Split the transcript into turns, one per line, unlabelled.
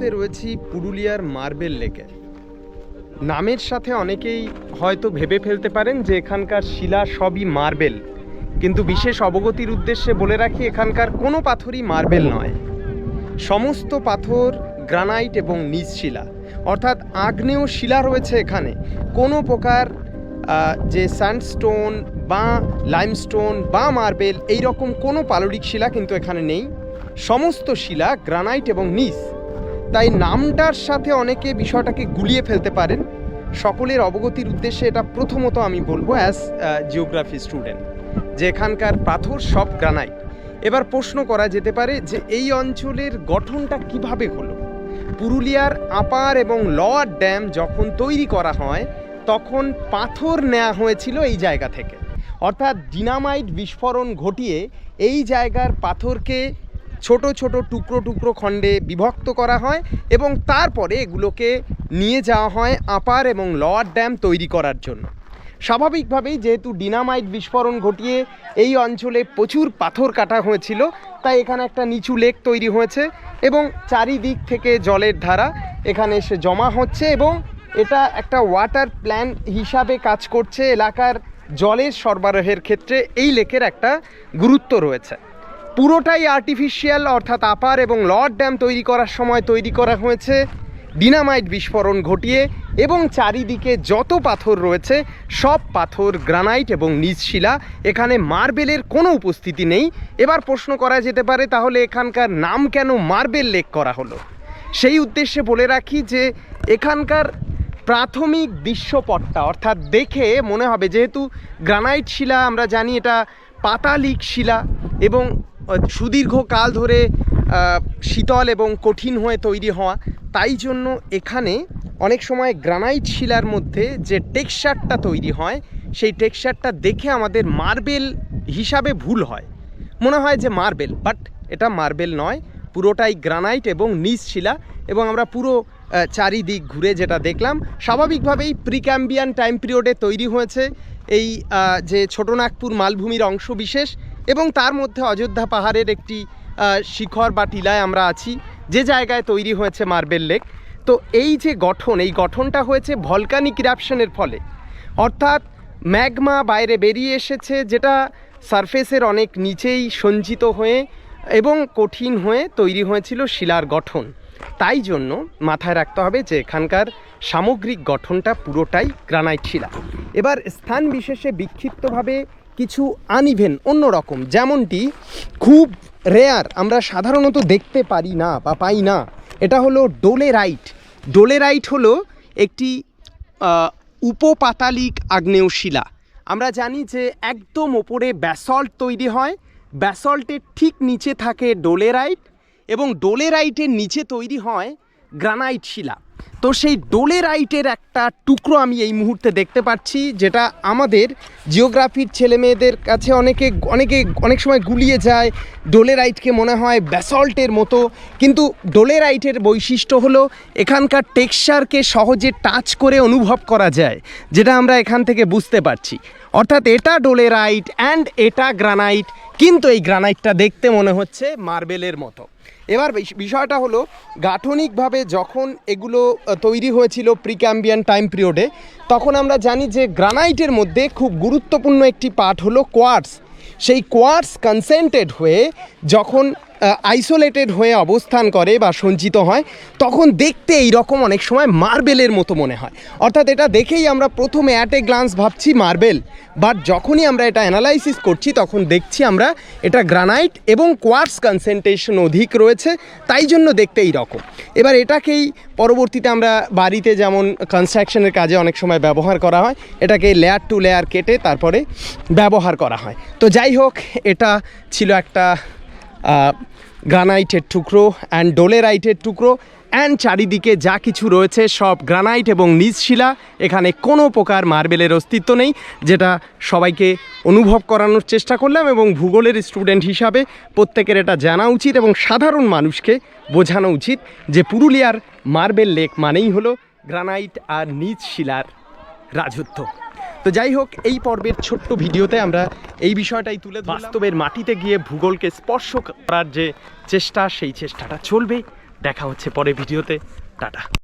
মুহূর্তে রয়েছি পুরুলিয়ার মার্বেল লেকে। নামের সাথে অনেকেই হয়তো ভেবে ফেলতে পারেন যে এখানকার শিলা সবই মার্বেল। কিন্তু বিশেষ অবগতির উদ্দেশ্যে বলে রাখি, এখানকার কোনো পাথরই মার্বেল নয়। সমস্ত পাথর, গ্রানাইট এবং নিজ শিলা। অর্থাৎ আগ্নেয় শিলা রয়েছে এখানে। কোনো প্রকার যে স্যান্ডস্টোন বা লাইমস্টোন বা মার্বেল এই রকম কোনো পাললিক শিলা কিন্তু এখানে নেই। সমস্ত শিলা, গ্রানাইট এবং নিস তাই নামটার সাথে অনেকে বিষয়টাকে গুলিয়ে ফেলতে পারেন। সকলের অবগতির উদ্দেশ্যে এটা প্রথমত আমি বলব অ্যাজ জিওগ্রাফি স্টুডেন্ট যে এখানকার পাথর সব গ্রানাইট এবার প্রশ্ন করা যেতে পারে যে এই অঞ্চলের গঠনটা কীভাবে হলো? পুরুলিয়ার আপার এবং লোয়ার ড্যাম যখন তৈরি করা হয়, তখন পাথর নেওয়া হয়েছিল এই জায়গা থেকে। অর্থাৎ ডিনামাইট বিস্ফোরণ ঘটিয়ে এই জায়গার পাথরকে ছোট ছোট টুকরো টুকরো খণ্ডে বিভক্ত করা হয় এবং তারপরে এগুলোকে নিয়ে যাওয়া হয় আপার এবং লোয়ার ড্যাম তৈরি করার জন্য। স্বাভাবিকভাবেই যেহেতু ডিনামাইট বিস্ফোরণ ঘটিয়ে এই অঞ্চলে প্রচুর পাথর কাটা হয়েছিল, তাই এখানে একটা নিচু লেক তৈরি হয়েছে এবং চারিদিক থেকে জলের ধারা এখানে এসে জমা হচ্ছে এবং এটা একটা ওয়াটার প্ল্যান হিসাবে কাজ করছে এলাকার জলের সরবরাহের ক্ষেত্রে এই লেকের একটা গুরুত্ব রয়েছে। পুরোটাই আর্টিফিশিয়াল অর্থাৎ আপার এবং লর্ড ড্যাম তৈরি করার সময় তৈরি করা হয়েছে। ডিনামাইট বিস্ফোরণ ঘটিয়ে এবং চারিদিকে যত পাথর রয়েছে, সব পাথর গ্রানাইট এবং নিজ শিলা এখানে মার্বেলের কোনো উপস্থিতি নেই। এবার প্রশ্ন করা যেতে পারে, তাহলে এখানকার নাম কেন মার্বেল লেক করা হলো? সেই উদ্দেশ্যে বলে রাখি যে, এখানকার প্রাথমিক দৃশ্যপটটা, অর্থাৎ দেখে মনে হবে, যেহেতু গ্রানাইট শিলা, আমরা জানি এটা পাতালিক শিলা এবং আহ, সুদীর্ঘ কাল ধরে শীতল এবং কঠিন হয়ে তৈরি হওয়া। তাই জন্য এখানে অনেক সময় গ্রানাইট শিলার মধ্যে যে টেক্সচারটা তৈরি হয় সেই টেক্সচারটা দেখে আমাদের মার্বেল হিসাবে ভুল হয়। মনে হয় যে মার্বেল বাট এটা মার্বেল নয়। পুরোটাই গ্রানাইট এবং নিজ শিলা এবং আমরা পুরো চারিদিক ঘুরে যেটা দেখলাম স্বাভাবিকভাবেই প্রিক্যাম্বিয়ান টাইম পিরিয়ডে তৈরি হয়েছে। এই যে ছোটনাগপুর মালভূমির অংশ বিশেষ এবং তার মধ্যে অযোধ্যা পাহাড়ের একটি শিখর বা টিলায় আমরা আছি। যে জায়গায় তৈরি হয়েছে মার্বেল লেক। তো এই যে গঠন, এই গঠনটা হয়েছে ভলকানিক ইরাপশনের ফলে। অর্থাৎ ম্যাগমা বাইরে বেরিয়ে এসেছে, যেটা সারফেসের অনেক নিচেই সঞ্চিত হয়ে এবং কঠিন হয়ে তৈরি হয়েছিল শিলার গঠন। তাই জন্য মাথায় রাখতে হবে যে এখানকার সামগ্রিক গঠনটা পুরোটাই গ্রানাইট শিলা। এবার স্থান বিশেষে বিক্ষিপ্তভাবে কিছু আনইভেন অন্যরকম। যেমনটি খুব রেয়ার আমরা সাধারণত দেখতে পারি না বা পাই না। এটা হলো ডোলে রাইট ডোলেরাইট। ডোলেরাইট হলো একটি উপপাতালিক আগ্নেয় শিলা আমরা জানি যে একদম ওপরে ব্যাসল্ট তৈরি হয়। ব্যাসল্টের ঠিক নিচে থাকে ডোলেরাইট এবং ডোলেরাইটের নিচে তৈরি হয় গ্রানাইট শিলা। তো সেই ডোলেরাইটের একটা টুকরো আমি এই মুহূর্তে দেখতে পাচ্ছি, যেটা আমাদের জিওগ্রাফির ছেলে মেয়েদের কাছে অনেকে অনেকে অনেক সময় গুলিয়ে যায়। ডোলেরাইটকে মনে হয় ব্যাসল্টের মতো। কিন্তু ডোলেরাইটের বৈশিষ্ট্য হলো, এখানকার টেক্সচারকে সহজে টাচ করে অনুভব করা যায়, যেটা আমরা এখান থেকে বুঝতে পারছি। অর্থাৎ এটা ডোলেরাইট অ্যান্ড এটা গ্রানাইট। কিন্তু এই গ্রানাইটটা দেখতে মনে হচ্ছে মার্বেলের মতো। এবার বিষ- বিষয়টা হলো, গাঠনিকভাবে যখন এগুলো তৈরি হয়েছিল প্রিক্যাম্বিয়ান টাইম পিরিয়ডে, তখন আমরা জানি যে গ্রানাইটের মধ্যে খুব গুরুত্বপূর্ণ একটি পার্ট হলো কোয়ার্টস। সেই কোয়ার্টস কনসেন্ট্রেট হয়ে যখন আইসোলেটেড হয়ে অবস্থান করে বা সঞ্চিত হয়, তখন দেখতে এই রকম অনেক সময় মার্বেলের মতো মনে হয়। অর্থাৎ এটা দেখেই আমরা প্রথমে অ্যাট এ গ্লান্স ভাবছি মার্বেল বাট যখনই আমরা এটা অ্যানালাইসিস করছি, তখন দেখছি আমরা এটা গ্রানাইট এবং কোয়ার্স কনসেন্ট্রেশন অধিক রয়েছে, তাই জন্য দেখতে এই রকম এবার এটাকেই পরবর্তীতে আমরা বাড়িতে যেমন কনস্ট্রাকশনের কাজে অনেক সময় ব্যবহার করা হয়, এটাকে লেয়ার টু লেয়ার কেটে তারপরে ব্যবহার করা হয়। তো যাই হোক, এটা ছিল একটা গ্রানাইটের টুকরো অ্যান্ড ডোলেরাইটের টুকরো অ্যান্ড চারিদিকে যা কিছু রয়েছে সব গ্রানাইট এবং নিজ শিলা এখানে কোনো প্রকার মার্বেলের অস্তিত্ব নেই, যেটা সবাইকে অনুভব করানোর চেষ্টা করলাম এবং ভূগোলের স্টুডেন্ট হিসাবে প্রত্যেকের এটা জানা উচিত এবং সাধারণ মানুষকে বোঝানো উচিত যে পুরুলিয়ার মার্বেল লেক মানেই হলো গ্রানাইট আর নিজ শিলার রাজত্ব। তো যাই হোক, এই পর্বের ছোট্ট ভিডিওতে আমরা এই বিষয়টাই তুলে বাস্তবের মাটিতে গিয়ে ভূগোলকে স্পর্শ করার যে চেষ্টা, সেই চেষ্টাটা চলবে। দেখা হচ্ছে পরে ভিডিওতে। টাটা।